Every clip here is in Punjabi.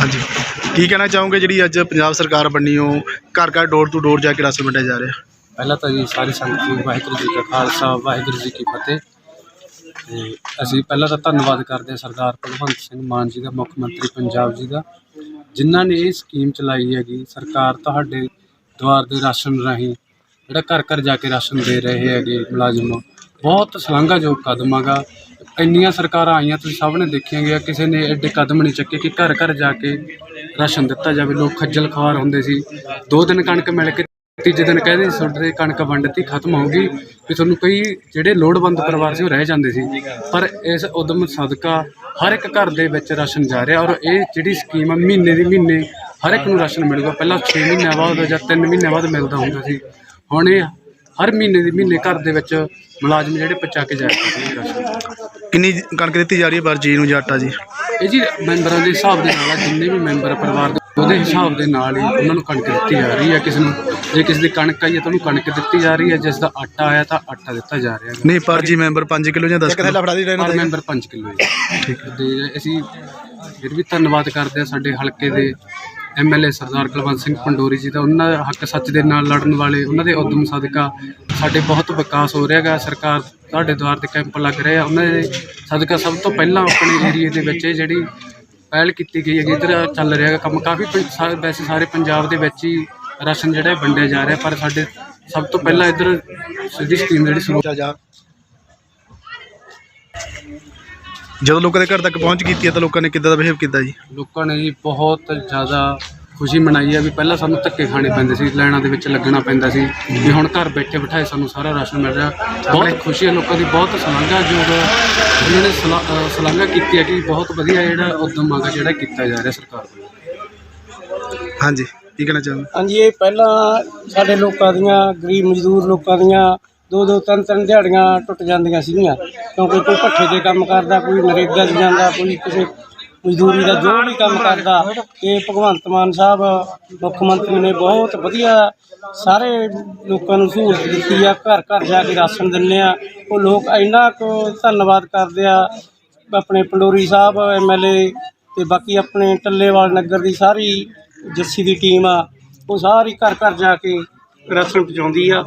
ਹਾਂਜੀ। ਕੀ ਕਹਿਣਾ ਚਾਹੋਗੇ ਜਿਹੜੀ ਅੱਜ ਪੰਜਾਬ ਸਰਕਾਰ ਬਣੀ ਉਹ ਘਰ ਘਰ ਡੋਰ ਟੂ ਡੋਰ ਜਾ ਕੇ ਰਾਸ਼ਨ ਵੰਡਿਆ ਜਾ ਰਿਹਾ? ਪਹਿਲਾਂ ਤਾਂ ਜੀ ਸਾਰੀ ਸੰਗਤ ਨੂੰ ਵਾਹਿਗੁਰੂ ਜੀ ਕਾ ਖਾਲਸਾ, ਵਾਹਿਗੁਰੂ ਜੀ ਕੀ ਫਤਿਹ। ਤੇ ਅਸੀਂ ਪਹਿਲਾਂ ਤਾਂ ਧੰਨਵਾਦ ਕਰਦੇ ਹਾਂ ਸਰਦਾਰ ਭਗਵੰਤ ਸਿੰਘ ਮਾਨ ਜੀ ਦਾ, ਮੁੱਖ ਮੰਤਰੀ ਪੰਜਾਬ ਜੀ ਦਾ, ਜਿਨ੍ਹਾਂ ਨੇ ਇਹ ਸਕੀਮ ਚਲਾਈ ਹੈਗੀ। ਸਰਕਾਰ ਤੁਹਾਡੇ ਦੁਆਰ ਦੇ ਰਾਸ਼ਨ ਰਾਹੀਂ ਜਿਹੜਾ ਘਰ ਘਰ ਜਾ ਕੇ ਰਾਸ਼ਨ ਦੇ ਰਹੇ ਹੈਗੇ ਮੁਲਾਜ਼ਮ। ਬਹੁਤ ਸ਼ਲਾਘਾਯੋਗ ਕਦਮ ਹੈਗਾ ਇੰਨੀਆਂ ਸਰਕਾਰਾਂ ਆਈਆਂ, ਤੁਸੀਂ ਸਭ ਨੇ ਦੇਖੀਆਂ ਗਿਆ ਕਿਸੇ ਨੇ ਐਡੇ ਕਦਮ ਨਹੀਂ ਚੱਕੇ ਕਿ ਘਰ ਘਰ ਜਾ ਕੇ ਰਾਸ਼ਨ ਦਿੱਤਾ ਜਾਵੇ। ਲੋਕ ਖੱਜਲ ਖਵਾਰ ਹੁੰਦੇ ਸੀ। ਦੋ ਦਿਨ ਕਣਕ ਮਿਲ ਕੇ ਤੀਜੇ ਦਿਨ ਕਹਿੰਦੇ ਸੀ, ਤੁਹਾਡੇ ਕਣਕ ਵੰਡਤੀ, ਖਤਮ ਹੋ ਗਈ ਵੀ ਤੁਹਾਨੂੰ ਕਈ ਜਿਹੜੇ ਲੋੜਵੰਦ ਪਰਿਵਾਰ ਸੀ, ਉਹ ਰਹਿ ਜਾਂਦੇ ਸੀ। ਪਰ ਇਸ ਉਦਮ ਸਦਕਾ ਹਰ ਇੱਕ ਘਰ ਦੇ ਵਿੱਚ ਰਾਸ਼ਨ ਜਾ ਰਿਹਾ ਔਰ ਇਹ ਜਿਹੜੀ ਸਕੀਮ ਆ, ਮਹੀਨੇ ਦੀ ਮਹੀਨੇ ਹਰ ਇੱਕ ਨੂੰ ਰਾਸ਼ਨ ਮਿਲੂਗਾ। ਪਹਿਲਾਂ 6 ਮਹੀਨਿਆਂ ਬਾਅਦ ਜਾਂ 3 ਮਹੀਨਿਆਂ ਬਾਅਦ ਮਿਲਦਾ ਹੁੰਦਾ ਸੀ। ਹੁਣ ਇਹ ਹਰ ਮਹੀਨੇ ਦੀ ਮਹੀਨੇ ਘਰ ਦੇ ਵਿੱਚ ਮੁਲਾਜ਼ਮ ਜਿਹੜੇ ਪਹੁੰਚਾ ਕੇ ਜਾਇਆ ਕਰਦੇ ਨੇ ਰਾਸ਼ਨ ਕਿੰਨੀ ਕਣਕ ਦਿੱਤੀ ਜਾ ਰਹੀ ਹੈ ਪਰ ਜੀ ਨੂੰ ਜਾਂ ਆਟਾ ਜੀ? ਇਹ ਜੀ ਮੈਂਬਰਾਂ ਦੇ ਹਿਸਾਬ ਦੇ ਨਾਲ ਆ, ਜਿੰਨੇ ਵੀ ਮੈਂਬਰ ਪਰਿਵਾਰ ਦੇ ਉਹਦੇ ਹਿਸਾਬ ਦੇ ਨਾਲ ਹੀ ਉਹਨਾਂ ਨੂੰ ਕਣਕ ਦਿੱਤੀ ਜਾ ਰਹੀ ਹੈ। ਕਿਸੇ ਨੂੰ ਜੇ ਕਿਸੇ ਦੀ ਕਣਕ ਆਈ ਹੈ ਤਾਂ ਉਹਨੂੰ ਕਣਕ ਦਿੱਤੀ ਜਾ ਰਹੀ ਹੈ ਜਿਸ ਦਾ ਆਟਾ ਆਇਆ ਤਾਂ ਆਟਾ ਦਿੱਤਾ ਜਾ ਰਿਹਾ ਹੈ। ਨਹੀਂ ਪਰ ਜੀ ਮੈਂਬਰ 5 ਕਿਲੋ ਜਾਂ 10 ਕਿਲੋ? ਫੜਾ ਦੀ ਪਰ ਮੈਂਬਰ 5 ਕਿਲੋ ਹੈ। ਠੀਕ ਹੈ। ਤੇ ਅਸੀਂ ਫਿਰ ਵੀ ਧੰਨਵਾਦ ਕਰਦੇ ਹਾਂ ਸਾਡੇ ਹਲਕੇ ਦੇ ਐਮਐਲਏ ਸਰਦਾਰ ਕੁਲਵੰਤ ਸਿੰਘ ਪੰਡੋਰੀ ਜੀ ਦਾ, ਉਹਨਾਂ ਦਾ ਹੱਕ ਸੱਚ ਦੇ ਨਾਲ ਲੜਨ ਵਾਲੇ, ਉਹਨਾਂ ਦੇ ਉਦਮ ਸਦਕਾ ਸਾਡੇ ਬਹੁਤ ਵਿਕਾਸ ਹੋ ਰਿਹਾ ਹੈਗਾ, ਸਰਕਾਰ ਤੁਹਾਡੇ ਦੁਆਰ ਤੇ ਕੈਂਪ ਲੱਗ ਰਹੇ ਆ। ਉਹਨਾਂ ਦੇ ਸਦਕਾ ਸਭ ਤੋਂ ਪਹਿਲਾਂ ਆਪਣੇ ਏਰੀਏ ਦੇ ਵਿੱਚ ਇਹ ਜਿਹੜੀ ਪਹਿਲ ਕੀਤੀ ਗਈ ਹੈਗੀ, ਇੱਧਰ ਚੱਲ ਰਿਹਾ ਹੈਗਾ ਕੰਮ। ਕਾਫੀ ਪੰ- ਸਾ- ਵੈਸੇ ਸਾਰੇ ਪੰਜਾਬ ਦੇ ਵਿੱਚ ਹੀ ਰਾਸ਼ਨ ਜਿਹੜਾ ਵੰਡਿਆ ਜਾ ਰਿਹਾ, ਪਰ ਸਾਡੇ ਸਭ ਤੋਂ ਪਹਿਲਾਂ ਇੱਧਰ ਸਿੱਧੀ ਸਕੀਮ ਜਿਹੜੀ ਸ਼ੁਰੂ ਜਾ ਜਦੋਂ ਲੋਕਾਂ ਦੇ ਘਰ ਤੱਕ ਪਹੁੰਚ ਕੀਤੀ ਹੈ ਤਾਂ ਲੋਕਾਂ ਨੇ ਕਿੱਦਾਂ ਦਾ ਬਿਹੇਵ ਕੀਤਾ ਜੀ? ਲੋਕਾਂ ਨੇ ਜੀ ਬਹੁਤ ਜ਼ਿਆਦਾ ਖੁਸ਼ੀ ਮਨਾਈ ਹੈ ਵੀ ਪਹਿਲਾਂ ਸਾਨੂੰ ਧੱਕੇ ਖਾਣੇ ਪੈਂਦੇ ਸੀ ਲਾਈਨਾਂ ਦੇ ਵਿੱਚ ਲੱਗਣਾ ਪੈਂਦਾ ਸੀ ਵੀ ਹੁਣ ਘਰ ਬੈਠੇ ਬਿਠਾਏ ਸਾਨੂੰ ਸਾਰਾ ਰਾਸ਼ਨ ਮਿਲ ਰਿਹਾ। ਬਹੁਤ ਖੁਸ਼ੀ ਹੈ ਲੋਕਾਂ ਦੀ ਬਹੁਤ ਸ਼ਲਾਘਾਯੋਗ ਉਹਨਾਂ ਨੇ ਸ਼ਲਾਘਾ ਕੀਤੀ ਹੈ ਕਿ ਬਹੁਤ ਵਧੀਆ ਜਿਹੜਾ ਉਦਮ ਆਗਾ ਜਿਹੜਾ ਕੀਤਾ ਜਾ ਰਿਹਾ ਸਰਕਾਰ ਵੱਲੋਂ। ਹਾਂਜੀ ਕੀ ਕਹਿਣਾ ਚਾਹੋਗੇ? ਹਾਂਜੀ ਇਹ ਪਹਿਲਾਂ ਸਾਡੇ ਲੋਕਾਂ ਦੀਆਂ ਗਰੀਬ ਮਜ਼ਦੂਰ ਲੋਕਾਂ ਦੀਆਂ ਦੋ ਦੋ ਤਿੰਨ ਤਿੰਨ ਦਿਹਾੜੀਆਂ ਟੁੱਟ ਜਾਂਦੀਆਂ ਸੀਗੀਆਂ। ਕਿਉਂਕਿ ਕੋਈ ਭੱਠੇ ਦੇ ਕੰਮ ਕਰਦਾ, ਕੋਈ ਨਰੇਗਾ 'ਚ ਜਾਂਦਾ, ਕੋਈ ਕਿਸੇ ਮਜ਼ਦੂਰੀ ਦਾ ਜੋ ਵੀ ਕੰਮ ਕਰਦਾ। ਇਹ ਭਗਵੰਤ ਮਾਨ ਸਾਹਿਬ, ਮੁੱਖ ਮੰਤਰੀ ਨੇ ਬਹੁਤ ਵਧੀਆ ਸਾਰੇ ਲੋਕਾਂ ਨੂੰ ਸਹੂਲਤ ਦਿੱਤੀ ਆ, ਘਰ ਘਰ ਜਾ ਕੇ ਰਾਸ਼ਨ ਦਿੰਦੇ ਆ। ਉਹ ਲੋਕ ਇੰਨਾ ਕੁ ਧੰਨਵਾਦ ਕਰਦੇ ਆ, ਆਪਣੇ ਪੰਡੋਰੀ ਸਾਹਿਬ ਐਮਐਲਏ ਤੇ ਬਾਕੀ ਆਪਣੇ ਟੱਲੇਵਾਲ ਨਗਰ ਦੀ ਸਾਰੀ ਜੱਸੀ ਦੀ ਟੀਮ ਆ। ਉਹ ਸਾਰੀ ਘਰ ਘਰ ਜਾ ਕੇ ਰਾਸ਼ਨ ਪਹੁੰਚਾਉਂਦੀ ਆ।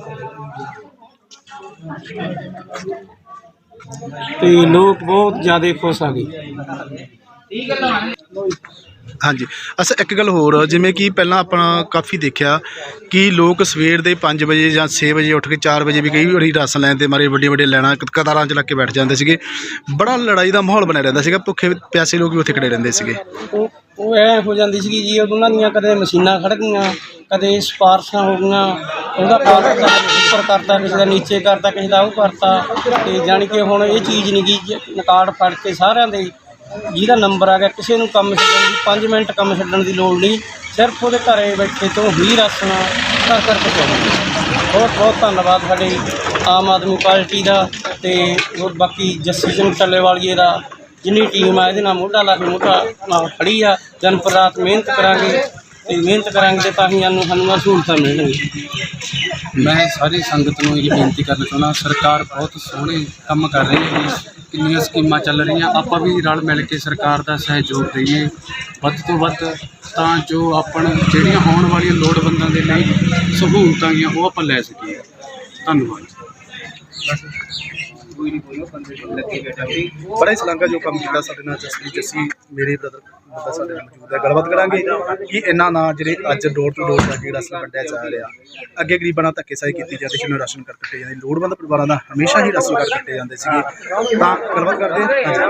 ਤੇ ਲੋਕ ਬਹੁਤ ਜ਼ਿਆਦਾ ਖੁਸ਼ ਆ ਗਏ। ਹਾਂਜੀ। ਅੱਛਾ ਇੱਕ ਗੱਲ ਹੋਰ ਜਿਵੇਂ ਕਿ ਪਹਿਲਾਂ ਆਪਾਂ ਕਾਫੀ ਦੇਖਿਆ ਕਿ ਲੋਕ ਸਵੇਰ ਦੇ 5 ਵਜੇ ਜਾਂ 6 ਵਜੇ ਉੱਠ ਕੇ 4 ਵਜੇ ਵੀ ਕਈ ਵਾਰੀ ਰਾਸ਼ਨ ਲੈਣ ਤੇ ਮਾਰੇ ਵੱਡੇ ਵੱਡੇ ਲੈਣਾ ਕਤਾਰਾਂ 'ਚ ਲੱਗ ਕੇ ਬੈਠ ਜਾਂਦੇ ਸੀਗੇ। ਬੜਾ ਲੜਾਈ ਦਾ ਮਾਹੌਲ ਬਣਿਆ ਰਹਿੰਦਾ ਸੀਗਾ ਭੁੱਖੇ ਪਿਆਸੇ ਲੋਕ ਵੀ ਉੱਥੇ ਖੜੇ ਰਹਿੰਦੇ ਸੀਗੇ। ਉਹ ਉਹ ਐ ਹੋ ਜਾਂਦੀ ਸੀਗੀ ਜੀ ਉਹਨਾਂ ਦੀਆਂ ਕਦੇ ਮਸ਼ੀਨਾਂ ਖੜ ਗਈਆਂ ਕਦੇ ਸਪਾਰਸ਼ਾਂ ਹੋ ਗਈਆਂ ਉਹਦਾ ਕਾਗਜ਼ ਉੱਪਰ ਕਰਤਾ, ਕਿਸੇ ਦਾ ਨੀਚੇ ਕਰਤਾ, ਕਿਸੇ ਦਾ ਉਹ ਕਰਤਾ। ਤੇ ਜਾਣੀ ਕਿ ਹੁਣ ਇਹ ਚੀਜ਼ ਨਹੀਂ ਗਈ ਨਕਾਰਡ ਫੜ ਕੇ ਸਾਰਿਆਂ ਦੇ ਜਿਹਦਾ ਨੰਬਰ ਆ ਗਿਆ, ਕਿਸੇ ਨੂੰ ਕੰਮ ਛੱਡਣ ਦੀ 5 ਮਿੰਟ ਕੰਮ ਛੱਡਣ ਦੀ ਲੋੜ ਨਹੀਂ। ਸਿਰਫ ਉਹਦੇ ਘਰੇ ਬੈਠੇ ਤੋਂ ਹੀ ਰਾਸ਼ਨ ਘਰ ਘਰ ਪਹੁੰਚਾਉਂਦੇ ਬਹੁਤ ਬਹੁਤ ਧੰਨਵਾਦ ਸਾਡੇ ਆਮ ਆਦਮੀ ਪਾਰਟੀ ਦਾ ਤੇ ਹੋਰ ਬਾਕੀ ਜੱਸੀ ਸਿੰਘ ਟੱਲੇਵਾਲੀਏ ਦਾ, ਜਿੰਨੀ ਟੀਮ ਆ, ਇਹਦੇ ਨਾਲ ਮੋਢਾ ਲਾ ਕੇ ਮੋਢਾ ਨਾਲ ਖੜੀ ਆ। ਦਿਨ ਪਰ ਰਾਤ ਮਿਹਨਤ ਕਰਾਂਗੇ। ਤੇ ਮਿਹਨਤ ਕਰਾਂਗੇ ਤੇ ਹੀ ਸਾਨੂੰ ਸਾਨੂੰ ਸਹੂਲਤਾਂ ਮਿਲਣਗੀਆਂ। ਮੈਂ ਸਾਰੀ ਸੰਗਤ ਨੂੰ ਇਹ ਬੇਨਤੀ ਕਰਨਾ ਚਾਹੁੰਦਾ ਸਰਕਾਰ ਬਹੁਤ ਸੋਹਣੇ ਕੰਮ ਕਰ ਰਹੀ ਹੈ ਕਿੰਨੀਆਂ ਸਕੀਮਾਂ ਚੱਲ ਰਹੀਆਂ ਆਪਾਂ ਵੀ ਰਲ ਮਿਲ ਕੇ ਸਰਕਾਰ ਦਾ ਸਹਿਯੋਗ ਦਈਏ ਵੱਧ ਤੋਂ ਵੱਧ ਤਾਂ ਜੋ ਆਪਾਂ ਨੂੰ ਜਿਹੜੀਆਂ ਆਉਣ ਵਾਲੀਆਂ ਲੋੜਵੰਦਾਂ ਦੇ ਲਈ ਸਹੂਲਤਾਂ ਗੀਆਂ ਉਹ ਆਪਾਂ ਲੈ ਸਕੀਏ। ਧੰਨਵਾਦ। ਬੜਾ ਹੀ ਸਲਾਂਗਾ ਜੋ ਕੰਮ ਕੀਤਾ ਸਾਡੇ ਨਾਲ ਜਸਵੀ ਜੱਸੀ ਮੇਰੇ ਬ੍ਰਦਰ ਮੁੰਡਾ ਸਾਡੇ ਨਾਲ ਮੌਜੂਦ ਹੈ। ਗੱਲਬਾਤ ਕਰਾਂਗੇ ਕਿ ਇਹਨਾਂ ਨਾਲ ਜਿਹੜੇ ਅੱਜ ਡੋਰ ਟੂ ਡੋਰ ਜਾ ਕੇ ਰਾਸ਼ਨ ਵੰਡਿਆ ਜਾ ਰਿਹਾ ਅੱਗੇ ਗਰੀਬਾਂ ਨਾਲ ਧੱਕੇਸ਼ਾਹੀ ਕੀਤੀ ਜਾਂਦੀ ਸੀ ਉਹਨਾਂ ਰਾਸ਼ਨ ਕਰ ਕੱਟੇ ਜਾਂਦੇ ਲੋੜਵੰਦ ਪਰਿਵਾਰਾਂ ਦਾ ਹਮੇਸ਼ਾ ਹੀ ਰਾਸ਼ਨ ਕਰ ਕੱਟੇ ਜਾਂਦੇ ਸੀਗੇ। ਤਾਂ ਗੱਲਬਾਤ ਕਰਦੇ ਹਾਂ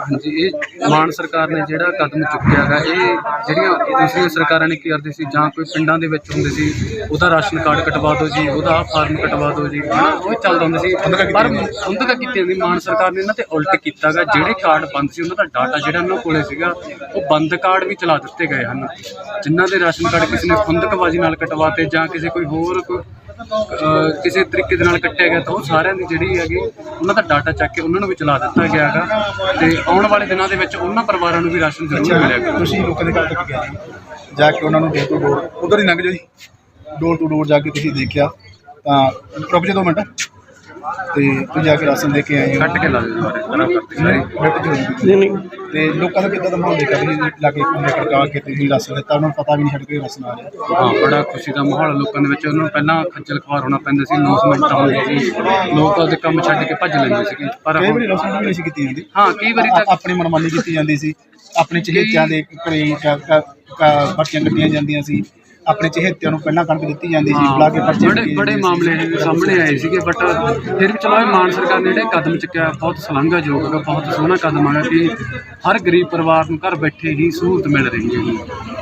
ਹਾਂਜੀ, ਇਹ ਮਾਨ ਸਰਕਾਰ ਨੇ ਜਿਹੜਾ ਕਦਮ ਚੁੱਕਿਆ ਹੈਗਾ ਇਹ ਜਿਹੜੀਆਂ ਦੂਸਰੀਆਂ ਸਰਕਾਰਾਂ ਨੇ ਕੀ ਕਰਦੇ ਸੀ ਜਾਂ ਕੋਈ ਪਿੰਡਾਂ ਦੇ ਵਿੱਚ ਹੁੰਦੇ ਸੀ ਉਹਦਾ ਰਾਸ਼ਨ ਕਾਰਡ ਕਟਵਾ ਦਿਓ ਜੀ ਉਹਦਾ ਫਾਰਮ ਕਟਵਾ ਦਿਓ ਜੀ। ਉਹ ਚੱਲਦਾ ਹੁੰਦਾ ਸੀ। ਪਰ ਹੁੰਦਕਾ ਕੀਤੀ ਜਾਂਦੀ ਮਾਨ ਸਰਕਾਰ ਨੇ ਇਹਨਾਂ ਤੇ ਉਲਟ ਕੀਤਾਗਾ ਜਿਹੜੇ ਕਾਰਡ ਬੰਦ ਸੀ ਉਹਨਾਂ ਦਾ ਡਾਟਾ ਜਿਹੜਾ ਉਹਨਾਂ ਕੋਲੇ ਸੀਗਾ ਉਹ ਬੰਦ ਕਾਰਡ ਵੀ ਚਲਾ ਦਿੱਤੇ ਗਏ ਹਨ। ਜਿਨ੍ਹਾਂ ਦੇ ਰਾਸ਼ਨ ਕਾਰਡ ਕਿਸੇ ਨੇ ਖੁੰਦਕਬਾਜ਼ੀ ਨਾਲ ਕਟਵਾਤੇ ਜਾਂ ਕਿਸੇ ਕੋਈ ਹੋਰ ਕਿਸੇ ਤਰੀਕੇ ਦੇ ਨਾਲ ਕੱਟਿਆ ਗਿਆ ਤਾਂ ਉਹ ਸਾਰਿਆਂ ਦੀ ਜਿਹੜੀ ਹੈਗੀ ਉਹਨਾਂ ਦਾ ਡਾਟਾ ਚੱਕ ਕੇ ਉਹਨਾਂ ਨੂੰ ਵੀ ਚਲਾ ਦਿੱਤਾ ਗਿਆ ਹੈਗਾ। ਤੇ ਆਉਣ ਵਾਲੇ ਦਿਨਾਂ ਦੇ ਵਿੱਚ ਉਹਨਾਂ ਪਰਿਵਾਰਾਂ ਨੂੰ ਵੀ ਰਾਸ਼ਨ ਜ਼ਰੂਰ ਮਿਲੇਗਾ ਤੁਸੀਂ ਲੋਕਾਂ ਦੇ ਘਰ ਤੱਕ ਗਏ ਜੀ? ਕੇ ਉਹਨਾਂ ਨੂੰ ਡੋਰ ਟੂ ਡੋਰ ਉਧਰ ਹੀ ਲੰਘ ਜਾਓ ਜੀ। ਡੋਰ ਟੂ ਡੋਰ ਜਾ ਕੇ ਤੁਸੀਂ ਦੇਖਿਆ ਤਾਂ ਰੁਕ ਜਾ ਦੋ ਮਿੰਟ। ਤੇ ਤੁਸੀਂ ਜਾ ਕੇ ਰਾਸ਼ਨ ਦੇ ਕੇ ਆਏ ਹੋ? ਕੱਟ ਕੇ ਲਾ ਦੇ ਸਾਰੀ। ਨਹੀਂ ਨਹੀਂ। ਤੇ ਲੋਕਾਂ ਦਾ ਕਿੱਦਾਂ ਦਾ ਮਾਹੌਲ ਦੇਖਿਆ ਵੀ ਲਾਗੇ ਕੁੰਡੇ ਖੜਕਾ ਕੇ ਤੁਸੀਂ ਰਾਸ਼ਨ ਦਿੱਤਾ ਉਹਨਾਂ ਨੂੰ ਪਤਾ ਵੀ ਨਹੀਂ ਛੱਡ ਕੇ ਰਾਸ਼ਨ ਆ ਰਿਹਾ। ਹਾਂ ਬੜਾ ਖੁਸ਼ੀ ਦਾ ਮਾਹੌਲ ਲੋਕਾਂ ਦੇ ਵਿੱਚ। ਉਹਨਾਂ ਨੂੰ ਪਹਿਲਾਂ ਖੱਜਲ ਖਵਾਰ ਹੋਣਾ ਪੈਂਦਾ ਸੀ ਅਨਾਉਂਸਮੈਂਟਾਂ ਹੁੰਦੀਆਂ ਸੀ। ਲੋਕ ਉਹਦੇ ਕੰਮ ਛੱਡ ਕੇ ਭੱਜ ਲੈਂਦੇ ਸੀਗੇ ਪਰ ਕਈ ਵਾਰੀ ਰਾਸ਼ਨ ਵੀ ਨਹੀਂ ਸੀ ਕੀਤੀ ਜਾਂਦੀ। ਹਾਂ ਕਈ ਵਾਰੀ ਤਾਂ ਆਪਣੀ ਮਨਮਾਨੀ ਕੀਤੀ ਜਾਂਦੀ ਸੀ। ਆਪਣੇ ਚਹੇਤਿਆਂ ਦੇ ਘਰੇ ਕ- ਕ- ਕ- ਪਰਚੀਆਂ ਕੱਟੀਆਂ ਜਾਂਦੀਆਂ ਸੀ। ਆਪਣੇ ਚਹੇਤਿਆਂ ਨੂੰ ਪਹਿਲਾਂ ਕਣਕ ਦਿੱਤੀ ਜਾਂਦੀ ਸੀ ਬੁਲਾ ਕੇ ਪਰਚੀਆਂ ਬੜੇ ਬੜੇ। ਮਾਮਲੇ ਸਾਹਮਣੇ ਆਏ ਸੀਗੇ ਬਟ ਫਿਰ ਵੀ ਚਲੋ ਇਹ ਮਾਨ ਸਰਕਾਰ ਨੇ ਜਿਹੜੇ ਕਦਮ ਚੁੱਕਿਆ ਬਹੁਤ ਸ਼ਲਾਘਾਯੋਗ ਹੈ ਬਹੁਤ ਸੋਹਣਾ ਕਦਮ ਆਇਆ ਕਿ ਹਰ ਗਰੀਬ ਪਰਿਵਾਰ ਨੂੰ ਘਰ ਬੈਠੇ ਹੀ ਸਹੂਲਤ ਮਿਲ ਰਹੀ ਹੈ